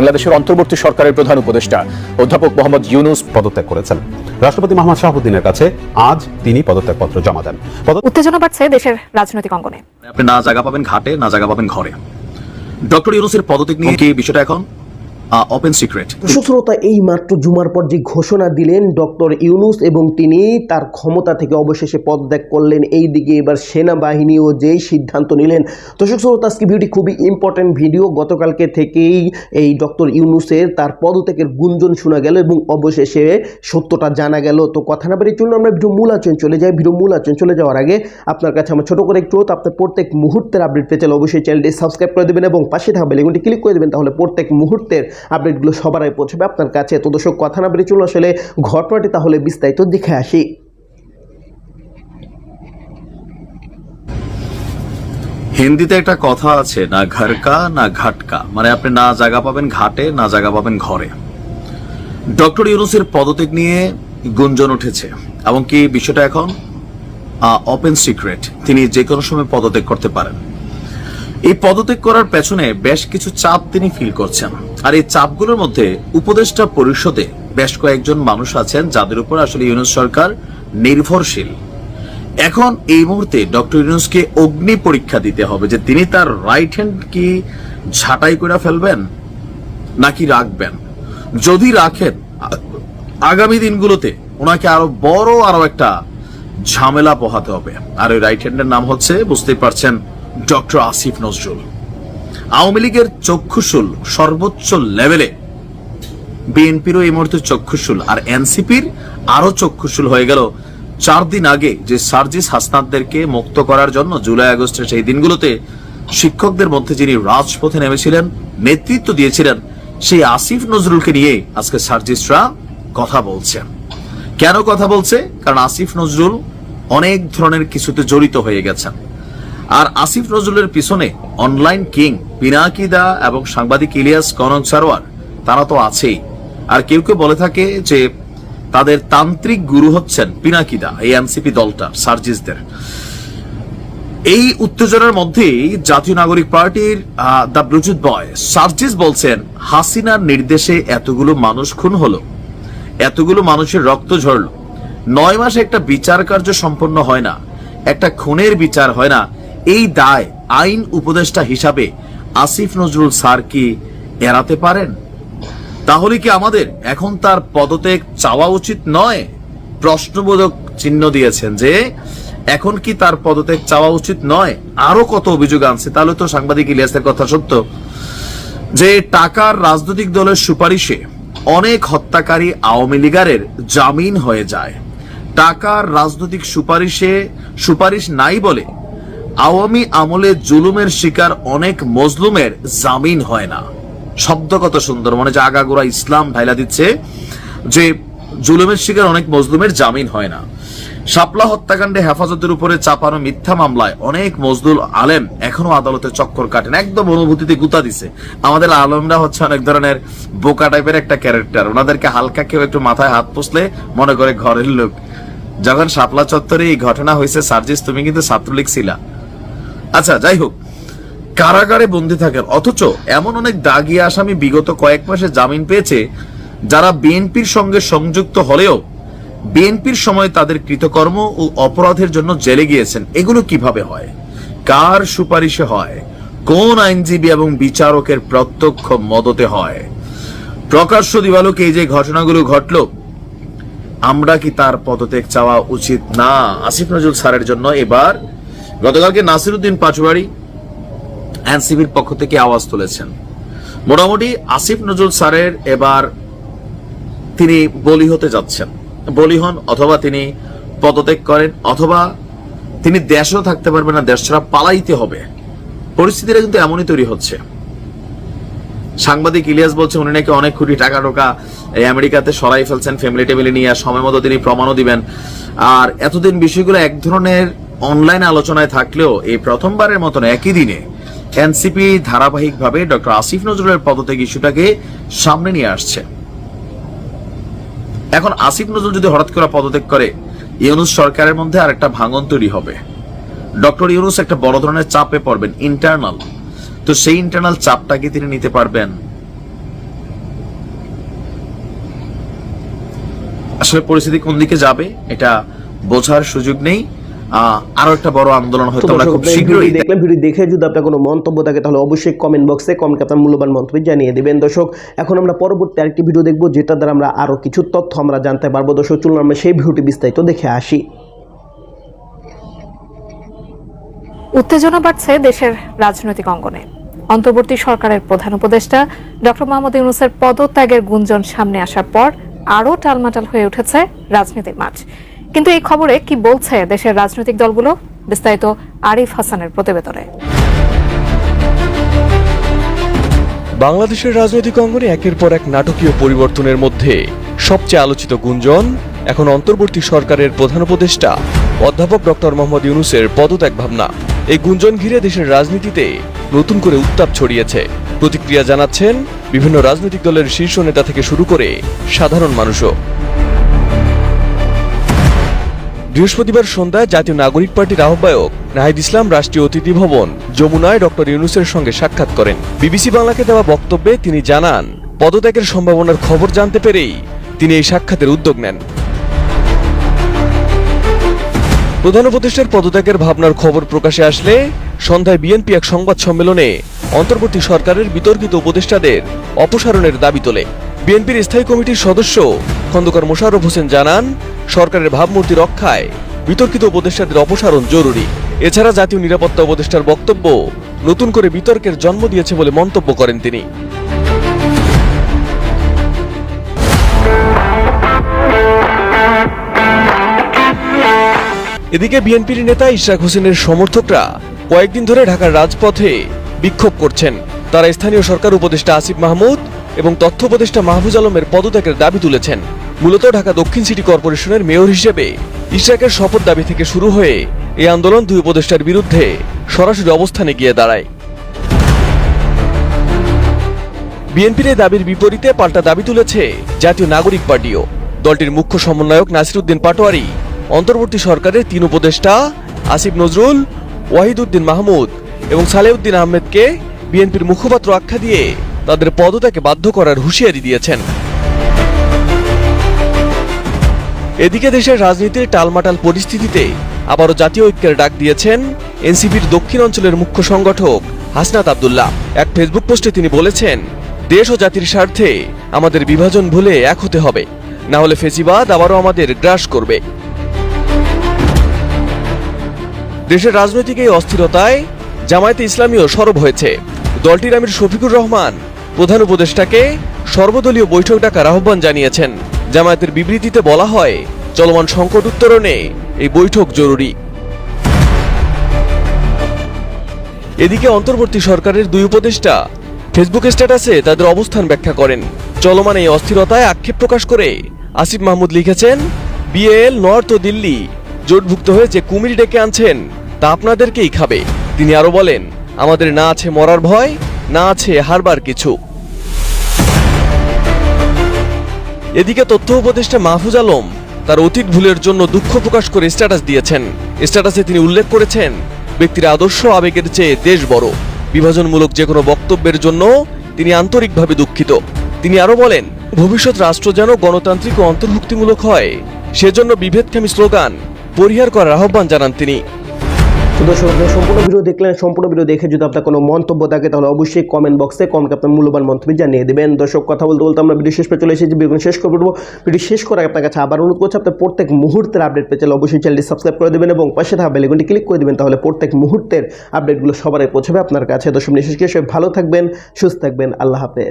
বাংলাদেশের অন্তর্বর্তী সরকারের প্রধান উপদেষ্টা অধ্যাপক মোহাম্মদ ইউনুস পদত্যাগ করেছেন। রাষ্ট্রপতি মোহাম্মদ শাহাবুদ্দিনের কাছে আজ তিনি পদত্যাগপত্র জমা দেন। উত্তেজনা বাড়ছে দেশের রাজনৈতিক অঙ্গনে। আপনি না জায়গা পাবেন ঘাটে না জায়গা পাবেন ঘরে। ডক্টর ইউনুসের পদত্যাগ নিয়ে কি বিষয়টা এখন ওপেন সিক্রেট দর্শক শ্রোতা এই মাত্র জুমার পর যে ঘোষণা দিলেন ডক্টর ইউনুস এবং তিনি তার ক্ষমতা থেকে অবশেষে পদত্যাগ করলেন, এই দিকে এবার সেনাবাহিনীও যেই সিদ্ধান্ত নিলেন। দর্শক শ্রোতা, আজকে ভিডিওটি খুবই ইম্পর্ট্যান্ট ভিডিও। গতকালকে থেকেই এই ডক্টর ইউনুসের তার পদত্যাগের গুঞ্জন শোনা গেল এবং অবশেষে সত্যটা জানা গেল। তো কথা না বাড়ির জন্য আমরা ভিডিও মূল আচরণ চলে যাই। ভিডিও মূল আচরণ চলে যাওয়ার আগে আপনার কাছে আমার ছোট করে একটু আপনার প্রত্যেক মুহূর্তের আপডেট চাইলে অবশ্যই চ্যানেলটি সাবস্ক্রাইব করে দেবেন এবং পাশে থাকা বেলেগুনটি ক্লিক করে দেবেন, তাহলে প্রত্যেক মুহূর্তের আপডেটগুলো সবার আগে পৌঁছবে। আপনার কাছে তো দর্শক কথা না বেরিয়ে চলো আসলে ঘটনাটি তাহলে বিস্তারিত দেখে আসি। হিন্দিতে একটা কথা আছে, না ঘরকা, না ঘাটকা। মানে আপনি না জায়গা পাবেন ঘাটে, না জায়গা পাবেন ঘরে। ডক্টর ইউনুসের পদত্যাগ নিয়ে গুঞ্জন উঠেছে। এবং কি বিষয়টা এখন? ওপেন সিক্রেট তিনি যে কোনো সময় পদত্যাগ করতে পারেন। এই পদত্যাগ করার পেছনে বেশ কিছু চাপ তিনি ফিল করছেন। আর এই চাপগুলোর মধ্যে উপদেষ্টা পরিষদে বেশ কয়েকজন মানুষ আছেন যাদের উপর আসলে ইউনুস সরকার নির্ভরশীল। এখন এই মুহূর্তে ডক্টর ইউনুসকে অগ্নি পরীক্ষা দিতে হবে যে তিনি তার রাইট হ্যান্ড কি ঝাঁটাই করে ফেলবেন নাকি রাখবেন? যদি রাখেন, আগামী দিনগুলোতে ওনাকে আরও বড়, আরও একটা ঝামেলা পোহাতে হবে। আর ওই রাইট হ্যান্ডের নাম হচ্ছে, বুঝতেই পারছেন, ডক্টর আসিফ নজরুল। আওয়ামী লীগের চক্ষুশুল সর্বোচ্চ লেভেলে। বিএনপিরও এই মুহূর্তে চক্ষুশুল, আর এনসিপির আরও চক্ষুশুল হয়ে গেল। চার দিন আগে যে সার্জিস হাসনাতদেরকে মুক্ত করার জন্য জুলাই আগস্টের সেই দিনগুলোতে শিক্ষকদের মধ্যে যিনি রাজপথে নেমেছিলেন, নেতৃত্ব দিয়েছিলেন, সেই আসিফ নজরুলকে নিয়ে আজকে সার্জিসরা কথা বলছেন। কেন কথা বলছে? কারণ আসিফ নজরুল অনেক ধরনের কিছুতে জড়িত হয়ে গেছেন। আর আসিফ নজরুলের পিছনে অনলাইন কিং পিনাকিদা এবং সাংবাদিক ইলিয়াস কনক সারোয়ার, তারা তো আছেই। আর কেউ কেউ বলে থাকে যে তাদের তান্ত্রিক গুরু হচ্ছেন পিনাকিদা এই এনসিপি দলটা, সার্জিসদের। এই উত্তেজনার মধ্যেই জাতীয় নাগরিক পার্টির দ্য ব্লুটুথ বয়, সার্জিস বলছেন, হাসিনার নির্দেশে এতগুলো মানুষ খুন হলো। এতগুলো মানুষের রক্ত ঝরল। নয় মাসে একটা বিচার কার্য সম্পন্ন হয় না, একটা খুনের বিচার হয় না এই দায় আইন উপদেষ্টা হিসাবে আসিফ নজরুল স্যার কি এড়াতে পারেন? তাহলে কি আমাদের এখন তার পদত্যাগ চাওয়া উচিত নয়? প্রশ্নবোধক চিহ্ন দিয়েছেন যে, এখন কি তার পদত্যাগ চাওয়া উচিত নয়? আরও কত অভিযোগ আনছে, তাহলে তো সাংবাদিক ইলিয়াসের কথা সত্য। যে টাকার রাজনৈতিক দলের সুপারিশে অনেক হত্যাকারী আওয়ামী লীগারের জামিন হয়ে যায়। টাকার রাজনৈতিক সুপারিশে সুপারিশ নাই বলে আওয়ামী আমলে জুলুমের শিকার অনেক মজলুমের জামিন হয় না। শব্দ কত সুন্দর মানে যে আগাগোড়া ইসলাম ঢাইলা দিচ্ছে যে জুলুমের শিকার অনেক মজলুমের জামিন হয় না। শাপলা হত্যাকাণ্ডে হেফাজতের উপরে চাপানো মিথ্যা মামলায় অনেক মজদুল আলেম এখনও আদালতে চক্কর কাটেন, একদম অনুভূতিতে গুতা দিছে। আমাদের আলমরা হচ্ছে অনেক ধরনের বোকা টাইপের একটা ক্যারেক্টার ওনাদেরকে হালকা কেউ একটু মাথায় হাত পুষলে মনে করে ঘরের লোক। যখন শাপলা চত্বরে এই ঘটনা হয়েছে সার্জিস, তুমি কিন্তু ছাত্রলীগ ছিলা। আচ্ছা যাই হোক। কারাগারে বন্দী থাকেন। অথচ এমন অনেক দাগি আসামি বিগত কয়েক মাসে জামিন পেয়েছে, যারা বিএনপির সঙ্গে সংযুক্ত হলেও বিএনপির সময় তাদের কৃতকর্ম ও অপরাধের জন্য জেলে গিয়েছেন। এগুলো কীভাবে হয়? কার সুপারিশে হয়? কোন আইনজীবী এবং বিচারকের প্রত্যক্ষ মদতে হয়? প্রকাশ্য দিবালোকে এই যে ঘটনাগুলো ঘটলো, আমরা কি তার পদত্যাগ চাওয়া উচিত? না, আসিফ নজরুল স্যারের জন্য এবার গতকালকে নাসিরুদ্দিন পাচুয়ারি এনসিবির পক্ষ থেকে আওয়াজ তুলেছেন। মোটামুটি আসিফ নজরুল স্যারের এবার তিনি বলি হতে যাচ্ছেন। বলি হন অথবা তিনি পদত্যাগ করেন অথবা তিনি দেশও থাকতে পারবেন না, দেশ ছাড়া পালাইতে হবে। পরিস্থিতিটা কিন্তু এমনই তৈরি হচ্ছে। সাংবাদিক ইলিয়াস বলছে, উনি নাকি অনেক কোটি টাকা টোকা এই আমেরিকাতে সরাই ফেলছেন ফ্যামিলি টেবিলে নিয়ে সময় মতো তিনি প্রমাণও দিবেন। আর এতদিন বিষয়গুলো এক ধরনের অনলাইন আলোচনায় থাকলেও এই প্রথমবারের মতন একই দিনে এনসিপি ধারাবাহিকভাবে ডক্টর আসিফ নজরুলের পদত্যাগ ইস্যুটাকে সামনে নিয়ে আসছে। এখন আসিফ নজরুল যদি হঠাৎ করে পদত্যাগ করে, ইউনুস সরকারের মধ্যে আর একটা ভাঙন তৈরি হবে। ডক্টর ইউনুস একটা বড় ধরনের চাপে পড়বেন ইন্টারনাল তো সেই ইন্টারনাল চাপটাকে তিনি নিতে পারবেন? আসলে পরিস্থিতি কোন দিকে যাবে, এটা বোঝার সুযোগ নেই। আরও একটা বড় আন্দোলন হয়তো আমরা খুব শীঘ্রই দেখলেন ভিডিও দেখে যদি আপনার কোনো মন্তব্য থাকে তাহলে অবশ্যই কমেন্ট বক্সে কমেন্ট আপনার মূল্যবান মন্তব্য জানিয়ে দিবেন। দর্শক এখন আমরা পরবর্তী আরেকটি ভিডিও দেখব যেটা দ্বারা আমরা আরও কিছু তথ্য আমরা জানতে পারব। দর্শক চলুন আমরা সেই ভিডিওটি বিস্তারিত দেখে আসি। উত্তেজনা বাড়ছে দেশের রাজনৈতিক অঙ্গনে। অন্তর্বর্তী সরকারের প্রধান উপদেষ্টা ডক্টর মোহাম্মদ ইউনুসের পদত্যাগের গুঞ্জন সামনে আসার পর আরও টালমাটাল হয়ে উঠেছে রাজনীতির মাঠ। কিন্তু এই খবরে কি বলছে দেশের রাজনৈতিক দলগুলো? বিস্তারিত আরিফ হাসানের প্রতিবেদনে। বাংলাদেশের রাজনৈতিক অঙ্গনে একের পর এক নাটকীয় পরিবর্তনের মধ্যে সবচেয়ে আলোচিত গুঞ্জন, এখন অন্তর্বর্তী সরকারের প্রধান উপদেষ্টা, অধ্যাপক ডক্টর মোহাম্মদ ইউনুসের পদত্যাগ ভাবনা। এই গুঞ্জন ঘিরে দেশের রাজনীতিতে নতুন করে উত্তাপ ছড়িয়েছে। প্রতিক্রিয়া জানাচ্ছেন বিভিন্ন রাজনৈতিক দলের শীর্ষ নেতা থেকে শুরু করে সাধারণ মানুষও। বৃহস্পতিবার সন্ধ্যায় জাতীয় নাগরিক পার্টির আহ্বায়ক নাহিদ ইসলাম রাষ্ট্রীয় অতিথি ভবন যমুনায় ডক্টর ইউনুসের সঙ্গে সাক্ষাৎ করেন। বিবিসি বাংলাকে দেওয়া বক্তব্যে তিনি জানান, পদত্যাগের সম্ভাবনার খবর জানতে পেরেই তিনি এই সাক্ষাতের উদ্যোগ নেন। প্রধান উপদেষ্টার পদত্যাগের ভাবনার খবর প্রকাশে আসলে সন্ধ্যায় বিএনপি এক সংবাদ সম্মেলনে অন্তর্বর্তী সরকারের বিতর্কিত উপদেষ্টাদের অপসারণের দাবি তোলে। বিএনপির স্থায়ী কমিটির সদস্য খন্দকার মোশাররফ হোসেন জানান, সরকারের ভাবমূর্তি রক্ষায় বিতর্কিত উপদেষ্টাদের অপসারণ জরুরি। এছাড়া জাতীয় নিরাপত্তা উপদেষ্টার বক্তব্য নতুন করে বিতর্কের জন্ম দিয়েছে বলে মন্তব্য করেন তিনি। এদিকে বিএনপির নেতা ইশরাক হোসেনের সমর্থকরা কয়েকদিন ধরে ঢাকার রাজপথে বিক্ষোভ করছেন। তারা স্থানীয় সরকার উপদেষ্টা আসিফ মাহমুদ এবং তথ্য উপদেষ্টা মাহফুজ আলমের পদত্যাগের দাবি তুলেছেন। মূলত ঢাকা দক্ষিণ সিটি কর্পোরেশনের মেয়র হিসেবে ইশরাকের শপথ দাবি থেকে শুরু হয়ে এই আন্দোলন দুই উপদেষ্টার বিরুদ্ধে সরাসরি অবস্থানে গিয়ে দাঁড়ায়। বিএনপির এই দাবির বিপরীতে পাল্টা দাবি তুলেছে জাতীয় নাগরিক পার্টিও। দলটির মুখ্য সমন্বয়ক নাসিরুদ্দিন পাটোয়ারি, অন্তর্বর্তী সরকারের তিন উপদেষ্টা আসিফ নজরুল, ওয়াহিদুদ্দিন মাহমুদ এবং সালেউদ্দিন আহমেদকে বিএনপির মুখপাত্র আখ্যা দিয়ে তাদের পদত্যাগে বাধ্য করার হুঁশিয়ারি দিয়েছেন। এদিকে দেশের রাজনীতির টালমাটাল পরিস্থিতিতে আবারও জাতীয় ঐক্যের ডাক দিয়েছেন এনসিপির দক্ষিণ অঞ্চলের মুখ্য সংগঠক হাসনাত আবদুল্লাহ। এক ফেসবুক পোস্টে তিনি বলেছেন, দেশ ও জাতির স্বার্থে আমাদের বিভাজন ভুলে এক হতে হবে। না হলে ফেসিবাদ আবারও আমাদের গ্রাস করবে। দেশের রাজনৈতিক এই অস্থিরতায় জামায়াতে ইসলামীও সরব হয়েছে। দলটির আমির শফিকুর রহমান, প্রধান উপদেষ্টাকে সর্বদলীয় বৈঠক ডাকার আহ্বান জানিয়েছেন। জামায়াতের বিবৃতিতে বলা হয়, চলমান সংকট উত্তরণে এই বৈঠক জরুরি। এদিকে অন্তর্বর্তী সরকারের দুই উপদেষ্টা ফেসবুক স্ট্যাটাসে তাদের অবস্থান ব্যাখ্যা করেন। চলমান এই অস্থিরতায় আক্ষেপ প্রকাশ করে আসিফ মাহমুদ লিখেছেন বিএল নর্থ ও দিল্লি জোটভুক্ত হয়ে যে কুমির ডেকে আনছেন, তা আপনাদেরকেই খাবে। তিনি আরও বলেন আমাদের না আছে মরার ভয়, না আছে হারবার কিছু। এদিকে তথ্য উপদেষ্টা মাহফুজ আলম তার অতীত ভুলের জন্য দুঃখ প্রকাশ করে স্ট্যাটাস দিয়েছেন। স্ট্যাটাসে তিনি উল্লেখ করেছেন, ব্যক্তির আদর্শ আবেগের চেয়ে দেশ বড়। বিভাজনমূলক যে কোনো বক্তব্যের জন্য তিনি আন্তরিকভাবে দুঃখিত। তিনি আরও বলেন, ভবিষ্যৎ রাষ্ট্র যেন গণতান্ত্রিক ও অন্তর্ভুক্তিমূলক হয়, সেজন্য বিভেদকামী স্লোগান পরিহার করার আহ্বান জানান তিনি। দর্শক সম্পূর্ণ ভিডিও দেখলেন সম্পূর্ণ ভিডিও দেখে যদি আপনার কোনো মন্তব্য থাকে, তাহলে অবশ্যই কমেন্ট বক্সে কমেন্ট আপনার মূল্যবান মন্তব্য জানিয়ে দেবেন। দর্শক, কথা বলতে বলতে আমরা ভিডিও শেষ পে চলে এসেছি। ভিডিও শেষ করে দেবো ভিডিও শেষ করে আপনার কাছে আবার অনুরোধ করছি, আপনার প্রত্যেক মুহূর্তের আপডেট পেতে চলে অবশ্যই চ্যানেলটি সাবস্ক্রাইব করে দেবেন এবং পাশে থাকা বেলেগুনটি ক্লিক করে দেবেন, তাহলে প্রত্যেক মুহূর্তের আপডেটগুলো সবারই পৌঁছাবে আপনার কাছে। দর্শক সবাই ভালো থাকবেন, সুস্থ থাকবেন। আল্লাহ হাফেজ।